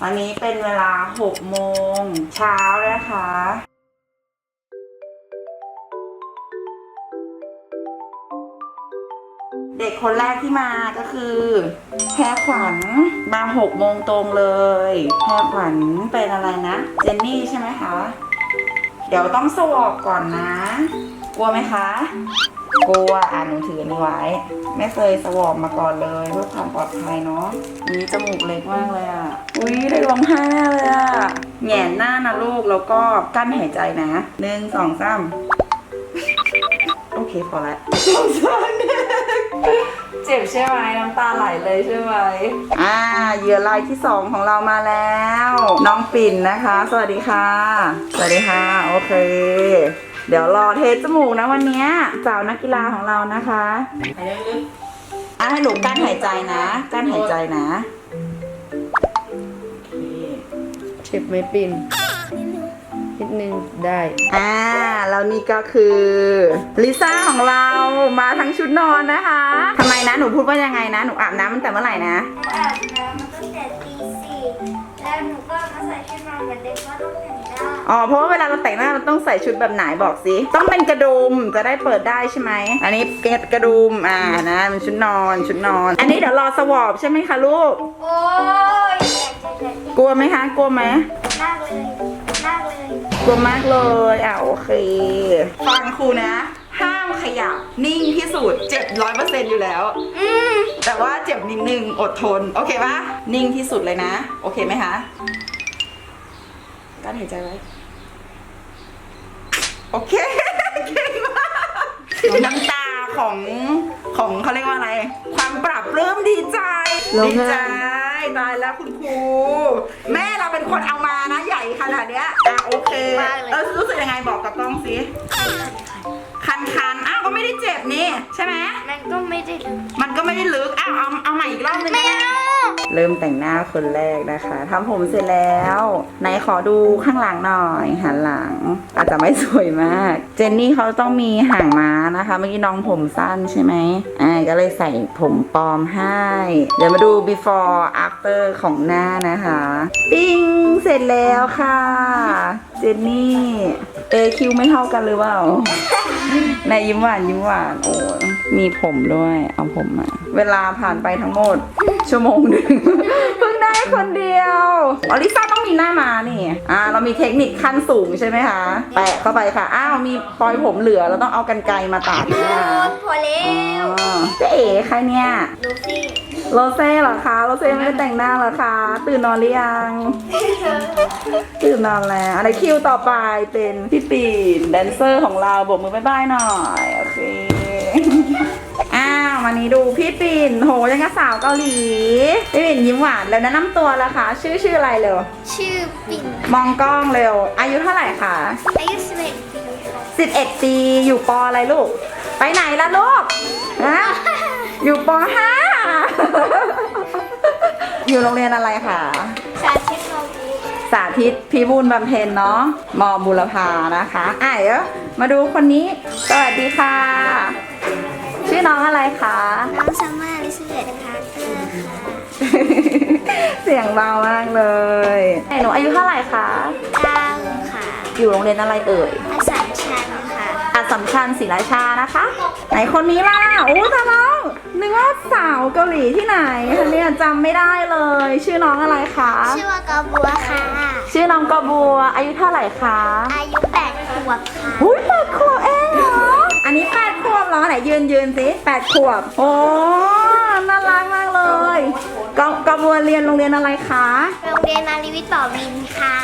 วันนี้เป็นเวลา 6 โมงเช้านะคะ เด็กคนแรกที่มาก็คือแพรขวัญมาหกโมงตรงเลย แพรขวัญเป็นอะไรนะ เจนนี่ใช่ไหมคะ เดี๋ยวต้องสวอปก่อนนะ กลัวไหมคะ กลัวอ่านหนูถืออันนี้ไว้ ไม่เคยสวอปมาก่อนเลยเพื่อความปลอดภัยเนาะนี่จมูกเล็กมากเลยอะ อุ้ยได้ร้องไห้แน่เลยอะแหงนหน้านะลูกแล้วก็กั้นหายใจนะหนึ่งสองสามโอเคพอละสงสารเด็กเจ็บใช่ไหมน้ำตาไหลเลยใช่ไหมอ่าเหยื่อรายที่สองของเรามาแล้ว น้องปิ่นนะคะ สวัสดีค่ะ สวัสดีค่ะ โอเค เดี๋ยวรอเทสจมูกนะวันนี้สาวนักกีฬาของเรานะคะอะให้หนูกั้นหายใจนะ กั้นหายใจนะเคเจ็บไหมปิ่นนิดนึงได้อ่าแล้วนี่ก็คือลิซ่าของเรามาทั้งชุดนอนนะคะทำไมนะหนูพูดว่ายังไงนะหนูอาบน้ำตั้งแต่เมื่อไหร่นะอาบน้ำมาตั้งแต่ตีสี่แล้วหนูก็มาใส่ชุดนอนเหมือนเดิมเพราต้อง อ๋อเพราะว่าเวลาเราแต่งหน้าเราต้องใส่ชุดแบบไหนบอกสิต้องเป็นกระดุมจะได้เปิดได้ใช่ไหมอันนี้เป็นกระดุมอ่านะเป็นชุดนอนชุดนอน อันนี้เดี๋ยวรอสวอปใช่ไหมคะลูกโอ้ยอยากจะเด็ดกลัวไหมคะกลัวไหมมากเลยมากเลยกลัวมากเลยอะโอเค ฟังครูนะ ห้ามขยับนิ่งที่สุดเจ็บร้อยเปอร์เซ็นต์อยู่แล้ว อืมแต่ว่าเจ็บนิดนึงอดทน โอเคปะนิ่งที่สุดเลยนะ โอเคไหมคะกั้นหายใจไว้ โอเคเก่งมากน้ำตาของของเขาเรียกว่าอะไร ความปรับเริ่มดีใจ ร้องดีไห้ ใจตายแล้วคุณครู แม่เราเป็นคนเอามานะใหญ่ขนาดเนี้ยอะโอเคเออรู้สึกยังไงบอกกับกล้องสิคันคันๆอ้าวก็ไม่ได้เจ็บนี่ใช่ไหม มันก็ไม่ได้เลยมันก็ไม่ได้ลึก อ้าวเอาเอาใหม่อีกรอบนึงไม่นะ เริ่มแต่งหน้าคนแรกนะคะทำผมเสร็จแล้วไหนขอดูข้างหลังหน่อยหันหลัง อาจจะไม่สวยมาก เจนนี่เขาต้องมีห่างม้านะคะ เมื่อกี้น้องผมสั้นใช่ไหมอ่าก็เลยใส่ผมปลอมให้ เดี๋ยวมาดู before after ของหน้านะคะ ปิ้งเสร็จแล้วค่ะเจนนี่เอคิวไม่เท่ากันหรือเปล่า ในยิ้มหวานยิ้มหวาน โอ้ยมีผมด้วย เอาผมมา เวลาผ่านไปทั้งหมด ชั่วโมงหนึ่ง เพิ่งได้คนเดียวอลิซ่าต้องมีหน้ามานี่ อ่า เรามีเทคนิคขั้นสูงใช่ไหมคะ แปะเข้าไปค่ะ อ้าว มีปลอยผมเหลือ เราต้องเอากันไกรมาตัดนะพอแล้วอ๋อเจ๊เอ๋ใครเนี่ย ลูซี่ โรเซ่เหรอคะโรเซ่ไม่ได้แต่งหน้าเหรอคะ ตื่นนอนหรือยัง ตื่นนอนแล้วอะไรคิวต่อไปเป็นพี่ปีนแดนเซอร์ของเราโบกมือบายบายหน่อยโอเคอ้าววันนี้ดูพี่ปิ่นโหยังกับสาวเกาหลีพี่ปิ่นยิ้มหวานแล้วแนะนำตัวแล้วคะชื่อชื่ออะไรเร็ว ชื่อปิ่นมองกล้องเร็ว อายุเท่าไหร่คะอายุสิบเอ็ดปีค่ะ11ปีอยู่ปออะไรลูก ไปไหนล่ะลูกฮะอยู่ปห้า อยู่โรงเรียนอะไรคะสาธิตโนบุสาธิตพิบูลบำเพ็ญเนาะมอบุรพานะคะอะเดี๋ยวมาดูคนนี้ สวัสดีค่ะ ชื่อน้องอะไรคะน้องซัมมาลิสเบตพาร์เตอร์ค่ะเสียงเบามากเลยไอ้หนูอายุเท่าไหร่คะเก้าค่ะ อยู่โรงเรียนอะไรเอ่ยอาสามชันค่ะอัสสัมชัญศรีราชานะคะ ไหนคนนี้ล่ะโอ้ตาน้อง นึกว่าสาวเกาหลีที่ไหนคะเนี่ยจำไม่ได้เลย ชื่อน้องอะไรคะ ชื่อว่ากอบัวค่ะ ชื่อน้องกอบัว อายุเท่าไหร่คะ อายุแปดขวบค่ะอุ้ยแปดขวบเองเหรอ อันนี้แปดขวบเหรอไหนยืนยืนสิแปดขวบ โอ้ น่ารักมากเลย กกบัวเรียนโรงเรียนอะไรคะ โรงเรียนมาริวิทย์บ่อวินค่ะ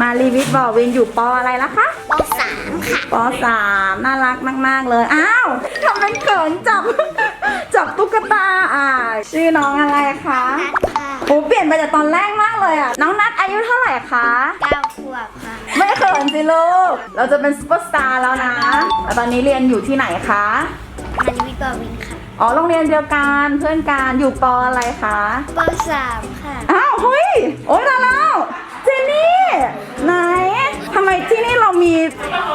มารีวิทย์บอกเวนอยู่ปออะไรละคะปสามค่ะปสามน่ารักมาก ๆ เลย อ้าวทำเป็นเขินจับ จับตุ๊กตาอ่า ชื่อน้องอะไรคะนัดค่ะโอ้เปลี่ยนไปจากตอนแรกมากเลยอะ น้องนัดอายุเท่าไหร่คะ เก้าขวบค่ะไม่เขินสิลูก เราจะเป็นซุปเปอร์สตาร์แล้วนะแล้วตอนนี้เรียนอยู่ที่ไหนคะ มาริวิทย์บ่อวินค่ะ อ๋อโรงเรียนเดียวกันเพื่อนกันอยู่ปออะไรคะปสามค่ะ อ้าวเฮ้ยโอ๊ยมาแล้วเจนนี่ไหนทำไมที่นี่เรามี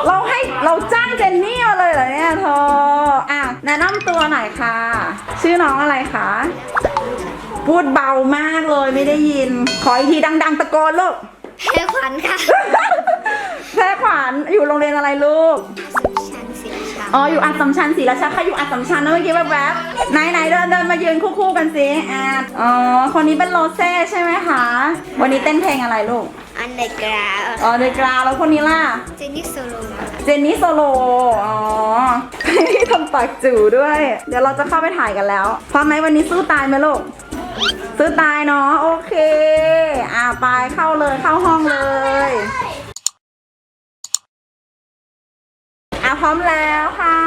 เราให้เราจ้างเจนนี่มาเลยเหรอเนี่ยเธออะแนะนำตัวหน่อยค่ะ ชื่อน้องอะไรคะพูดเบามากเลยไม่ได้ยิน ขออีกทีดัง ๆ ตะโกนลูกแพ้ขวัญค่ะ แพรขวัญอยู่โรงเรียนอะไรลูกชันสีชัน อ๋ออยู่อัสสัมชัญศรีราชาใครอยู่อัสสัมชัญนะเมื่อกี้แวบๆไหนไหนเดินเดินมายืนคู่ๆกันสิอ่าอ๋อคนนี้เป็นโรเซ่ใช่ไหมคะวันนี้เต้นเพลงอะไรลูกอันเดกราอ๋อเดกราวแล้วคนนี้ล่ะ เจนนี่โซโลมาเจนนี่โซโลอ๋อที่ทำปากจู่ด้วย เดี๋ยวเราจะเข้าไปถ่ายกันแล้วพร้อมไหมวันนี้สู้ตายไหมลูก สู้ตายเนาะโอเค อ่าไปเข้าเลยเข้าห้องเลย พร้อมแล้วค่ะ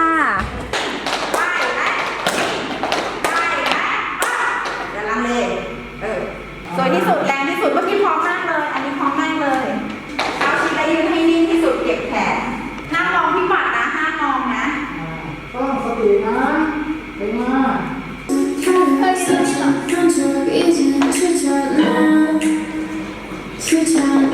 ไปนะไปนะเดี๋ยวลังเลเออสวยที่สุดแรงที่สุดเมื่อกี้พร้อมมากเลย อันนี้พร้อมมากเลย เอาชีวิตยืนให้นิ่งที่สุดเก็บแขนห้ามมองพี่ปัดนะห้ามมองนะต้องสตินะเป็นมากห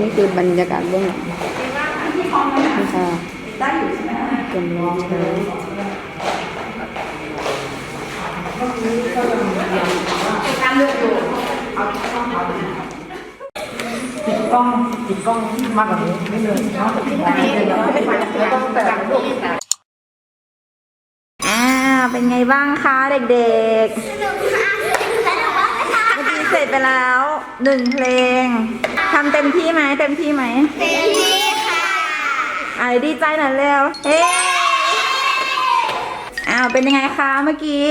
นี่คือบรรยากาศเบื้องหลังที่พร้อมแล้วนะนะคะได้อยู่ใช่ไหมกำลังใช้ติดตามเลือกอยู่เอาที่ต้องเอาไปติดกล้องติดกล้องมากกว่านี้นิดนึงเนาะแล้วต้องแตะลูกอ่าเป็นไงบ้างคะเด็กส เมื่อกี้เสร็จไปแล้วหนึ่งเพลงทำเต็มที่ไหมเต็มที่ไหมเต็มที่ค่ะอ่าดีใจหน่อยเร็วเฮ้อ้าวเป็นยังไงคะเมื่อกี้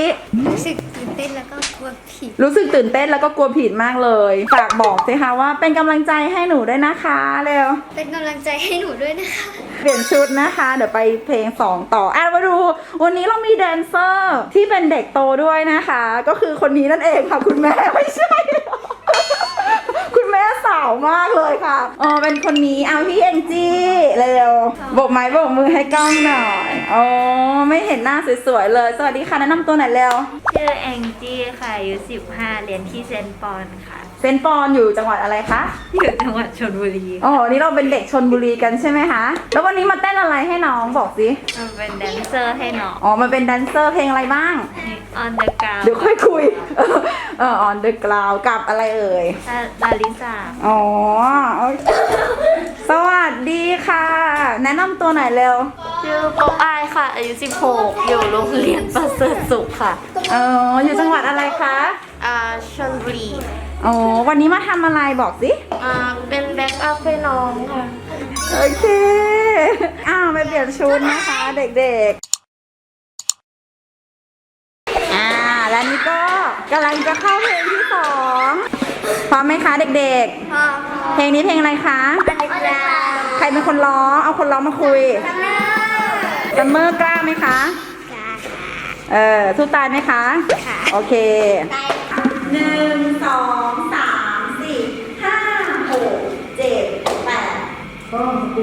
รู้สึกตื่นเต้นแล้วก็กลัวผิด รู้สึกตื่นเต้นแล้วก็กลัวผิดมากเลยฝากบอกสิคะว่าเป็นกำลังใจให้หนูด้วยนะคะเร็วเป็นกำลังใจให้หนูด้วยนะคะ เปลี่ยนชุดนะคะ เดี๋ยวไปเพลง 2 ต่ออะมาดู วันนี้เรามีแดนเซอร์ ที่เป็นเด็กโตด้วยนะคะ ก็คือคนนี้นั่นเองค่ะคุณแม่ไม่ใช่ คุณแม่สาวมากเลยค่ะอ๋อเป็นคนนี้เอาพี่เอ็งจี้เร็วโบกไม้โบกมือให้กล้องหน่อยอ๋อไม่เห็นหน้าสวยๆเลย สวัสดีค่ะแนะนำตัวหน่อยเร็ว ชื่อแองจี้ค่ะอายุ15 เรียนที่เซนต์ปอนค่ะ เซนต์ปอนอยู่จังหวัดอะไรคะอยู่จังหวัดชลบุรีอ๋อนี่เราเป็นเด็กชนบุรีกันใช่ไหมคะ แล้ววันนี้มาเต้นอะไรให้น้องบอกสิมันเป็นแดนเซอร์ให้น้องอ๋อมันเป็นแดนเซอร์เพลงอะไรบ้างออนเดอะกราวเดี๋ยวค่อยคุย เออ on the ground กับอะไรเอ่ยลาลิซาอ๋อโอเคสวัสดีค่ะ แนะนำตัวหน่อยเร็ว ชื่อป๊อกอายค่ะ อายุ 16 อยู่โรงเรียนประเสริฐสุขค่ะ เอออยู่จังหวัดอะไรคะ อ่าชลบุรี อ๋อวันนี้มาทำอะไรบอกสิ อ่า เป็นแบ็กอัพให้น้องค่ะ โอเค อ้าวไปเปลี่ยนชุดนะคะเด็กๆ อ่า แล้วนี่ก็กำลังจะเข้าเพลงที่สองพร้อมไหมคะเด็กพอๆ เพลงนี้เพลงอะไรคะอันเดกราใครเป็นคนร้อง เอาคนร้องมาคุยซัมเมอร์ซัมเมอร์กล้าไหมคะจ้าเออสู้ตายไหมคะ ค่ะ โอเคได้ หนึ่งสองสามสี่ห้าหกเจ็ดแปดต้องส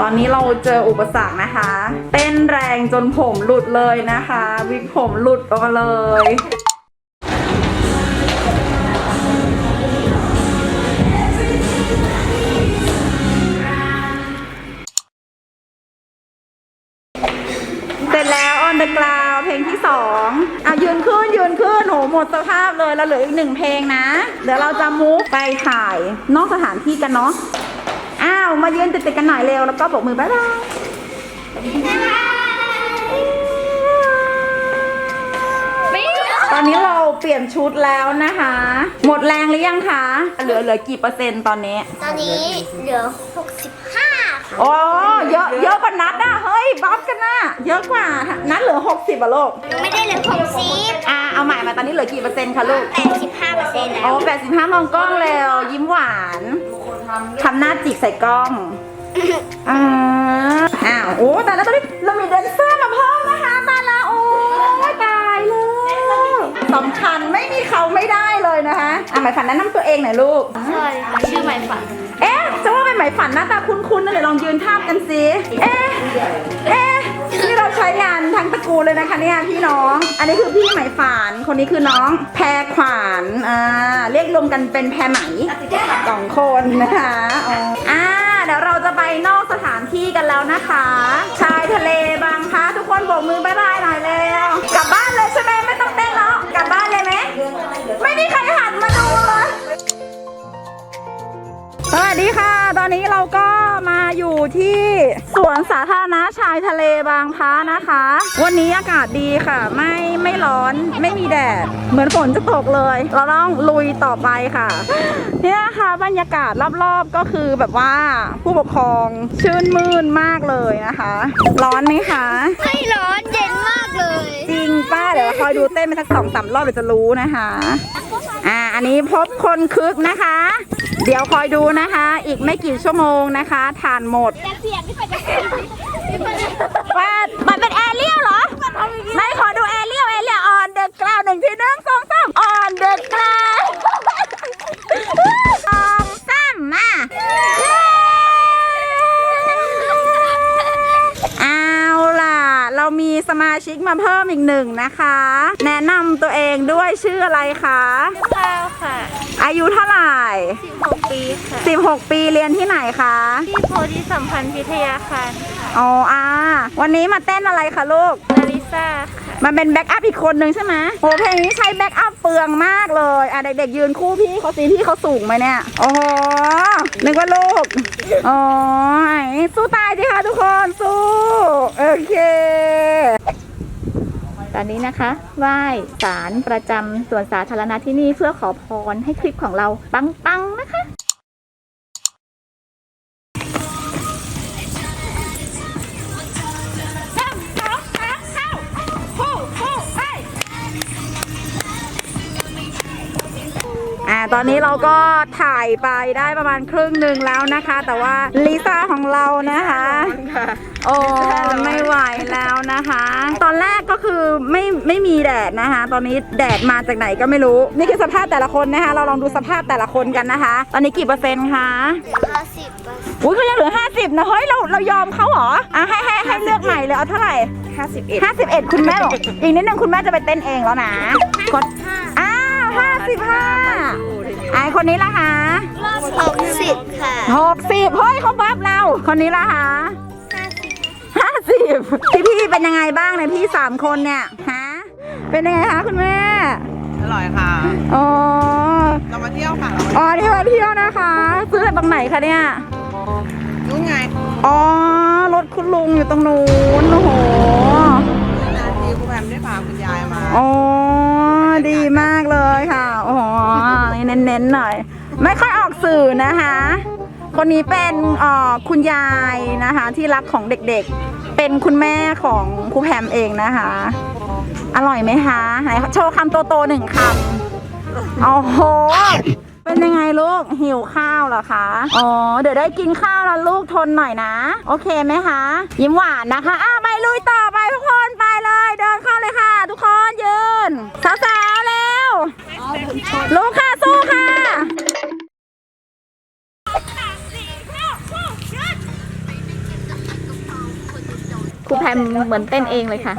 ตอนนี้เราเจออุปสรรคนะคะ เต้นแรงจนผมหลุดเลยนะคะ วิกผมหลุดออกมาเลยเสร็จแล้ว on the ground เพลงที่สองอะดสภาพเลยเราเหลืออีกหนึ่งเพลงนะ เดี๋ยวเราจะมูฟไปถ่ายนอกสถานที่กันเนาะ อ้าว มายืนติดๆกันหน่อยเร็ว แล้วก็บอกมือบ๊ายบายตอนนี้เราเปลี่ยนชุดแล้วนะคะ หมดแรงหรือยังคะ เหลือเหลือกี่เปอร์เซ็นต์ตอนนี้ ตอนนี้เหลือ 65ค่ะโอ้เยอะเยอะกว่านัดอะเฮ้ยบัฟกันนะเยอะกว่า นัดเหลือ 60อะลูกไม่ได้เหลือ60อ่าเอาใหม่มาตอนนี้เหลือกี่เปอร์เซ็นต์คะลูก85เปอร์เซ็นต์แล้โอ้วแปดสิบห้ามองกล้องเร็วยิ้มหวาน ทำหน้าจิกใส่กล้องอ่าอ้าวโอ้แต่แล้วตอนนี้เรามีแดนเซอร์มาเพิ่มนะคะตายละโอ้ยตายเลยสำคัญไม่มีเขาไม่ได้เลยนะคะอะหมายฝันแนะนำตัวเองหน่อยลูกสวัสดีค่ะชื่อใหม่ฝันเอ๊ะจะว่าเป็น ไหมฝันหน้าตาคุ้นๆนะเดี๋ยวลองยืนทาบกันสิเอ๊ะเอ๊ะนี่เราใช้งานทั้งตระกูลเลยนะคะเนี่ยพี่น้อง อันนี้คือพี่ไหมฝันคนนี้คือน้องแพรขวานอ่าเรียกรวมกันเป็นแพรไหมสองคนนะคะอ๋ออ่าเดี๋ยวเราจะไปนอกสถานที่กันแล้วนะคะ ชายทะเลบางพระทุกคนโบกมือบายบาย ที่สวนสาธารณะ ชายทะเลบางพระนะคะ วันนี้อากาศดีค่ะ ไม่ไม่ร้อนไม่มีแดด เหมือนฝนจะตกเลย เราต้องลุยต่อไปค่ะ เนี่ยนะคะบรรยากาศรอบๆก็คือแบบว่าผู้ปกครองชื่นมื่นมากเลยนะคะ ร้อนไหมคะ ไม่ร้อนเย็นมากเลย จริงป้าเดี๋ยวเราคอยดูเต้นไปสักสองสามรอบเดี๋ยวจะรู้นะคะ อ่าอันนี้พบคนคึกนะคะ เดี๋ยวคอยดูนะคะ อีกไม่กี่ชั่วโมงนะคะ ทานหมด ว่ามันเป็นแอเรียลเหรอไม่ขอดูแอเรียลแอเรียลออนเดอะกราวหนึ่งทีหนึ่งสองสามออนเดอะกราว มาชิกมาเพิ่มอีกหนึ่งนะคะ แนะนำตัวเองด้วยชื่ออะไรคะข้าวค่ะ อายุเท่าไหร่ 16 ปีค่ะ 16 ปีเรียนที่ไหนคะที่โพธิสัมพันธ์พิทยาคารค่ะอ๋ออ่าวันนี้มาเต้นอะไรคะลูกนาริซ่าค่ะ มันเป็นแบ็กอัพอีกคนนึงใช่ไหมโหเพลงนี้ใช้แบ็กอัพเปลืองมากเลยอะเด็กๆยืนคู่พี่เขาสิพี่เขาสูงไหมเนี่ย โอ้โหนึกว่าลูกอ๋อสู้ตายสิคะทุกคนสู้ โอเค ตอนนี้นะคะไหว้ศาลประจำสวนสาธารณะที่นี่เพื่อขอพรให้คลิปของเราปังๆนะคะ ตอนนี้เราก็ถ่ายไปได้ประมาณครึ่งหนึ่งแล้วนะคะ แต่ว่าลิซ่าของเรานะคะ โอ้ไม่ไหวแล้วนะคะ ตอนแรกก็คือไม่ไม่มีแดดนะคะ ตอนนี้แดดมาจากไหนก็ไม่รู้ นี่คือสภาพแต่ละคนนะคะ เราลองดูสภาพแต่ละคนกันนะคะ ตอนนี้กี่เปอร์เซ็นต์คะ50เปอร์เซ็นต์อุ้ยเขายังเหลือ 50 นะเฮ้ยเราเรายอมเขาเหรออะให้ให้ให้เลือกใหม่เลยเอาเท่าไหร่51 51 คุณแม่บอกอีกนิดนึงคุณแม่จะไปเต้นเองแล้วนะกด อ้าว55ไอคนนี้ล่ะคะ60ค่ะ60เฮ้ยเขาบัฟเรา คนนี้ล่ะคะ50พี่พี่เป็นยังไงบ้างเนี่ยพี่สามคนเนี่ยฮะเป็นยังไงคะคุณแม่อร่อยค่ะอ๋อเรามาเที่ยวค่ะอ๋อที่มาเที่ยวนะคะ ซื้อจากตรงไหนคะเนี่ยนู่นไงอ๋อรถคุณลุงอยู่ตรงนู้นโอ้โหนาทีครูแพมได้พาคุณยายมาอ๋อ ดีมากเลยค่ะ โอ้โหนี่เน้นๆหน่อย ไม่ค่อยออกสื่อนะคะ คนนี้เป็นคุณยายนะคะ ที่รักของเด็กๆ เป็นคุณแม่ของครูแพมเองนะคะ อร่อยไหมคะไหนโชว์คำโตๆหนึ่งคำโอ้โห เป็นยังไงลูก หิวข้าวเหรอคะ อ๋อ เดี๋ยวได้กินข้าวแล้วลูกทนหน่อยนะ โอเคไหมคะ ยิ้มหวานนะคะ อ้าวไปลุยต่อไปทุกคน เลยเดินเข้าเลยค่ะ ทุกคนยืนสาวๆแล้วลุกค่ะสู้ค่ะครูแพมเหมือนเต้นเองเลยค่ะ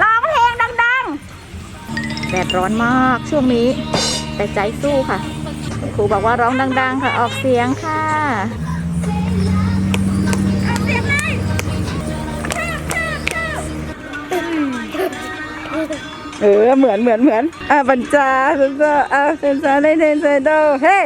ร้องเพลงดังๆแดดร้อนมากช่วงนี้ แต่ใจสู้ค่ะ ครูบอกว่าร้องดัง ๆ ค่ะ ออกเสียงค่ะเออเหมือนเหมือนเหมือนอะบรรจาเซนเซอร์อะเซนเซอร์ได้เซนเซอร์เฮ้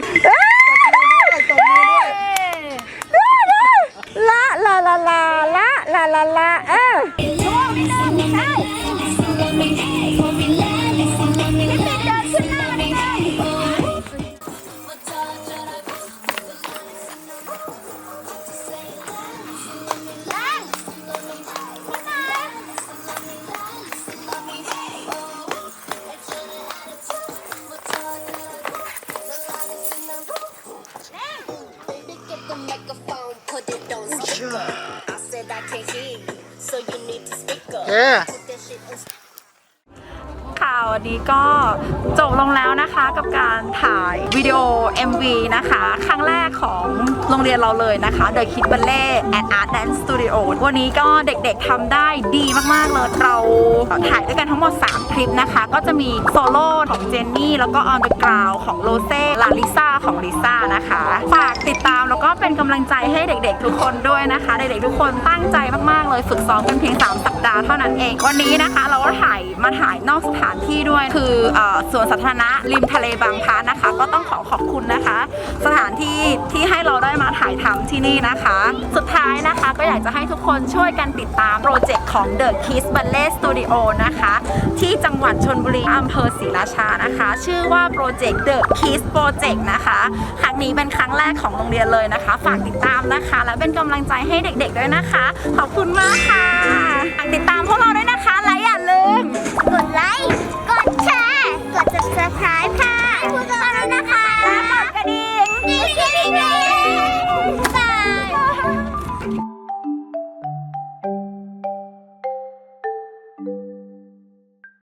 โรงเรียนเราเลยนะคะ The Kid Ballet and Art Dance Studio วันนี้ก็เด็กๆทำได้ดีมากๆเลยเราถ่ายด้วยกันทั้งหมด 3 คลิปนะคะ ก็จะมีโซโล่ของเจนนี่ แล้วก็ On the Ground ของโรเซ่ลาลิซ่าของลิซ่านะคะ ฝากติดตามแล้วก็เป็นกำลังใจให้เด็กๆ ทุกคนด้วยนะคะ เด็กๆทุกคนตั้งใจมากๆเลยฝึกซ้อมกันเพียง 3 สัปาเท่านั้นเอง วันนี้นะคะ เราก็ถ่ายมาถ่ายนอกสถานที่ด้วย คืออ่อสวนสาธารณะริมทะเลบางพระนะคะ ก็ต้องขอขอบคุณนะคะ สถานที่ที่ให้เราได้มาถ่ายทำที่นี่นะคะ สุดท้ายนะคะก็อยากจะให้ทุกคนช่วยกันติดตามโปรเจกต์ของ The Kiss Ballet Studio นะคะ ที่จังหวัดชนบุรีอำเภอศรีราชานะคะ ชื่อว่าโปรเจกต์ The Kiss Project นะคะ ครั้งนี้เป็นครั้งแรกของโรงเรียนเลยนะคะ ฝากติดตามนะคะ และเป็นกำลังใจให้เด็กๆด้วยนะคะ ขอบคุณมากค่ะ ฝากติดตามพวกเราด้วยนะคะ และอย่าลืม กดไลค์ กดแชร์ กด subscribe ค่ะขอบคุณเาด้วยนะคะ และกดกระดิ่ง ดีดีดี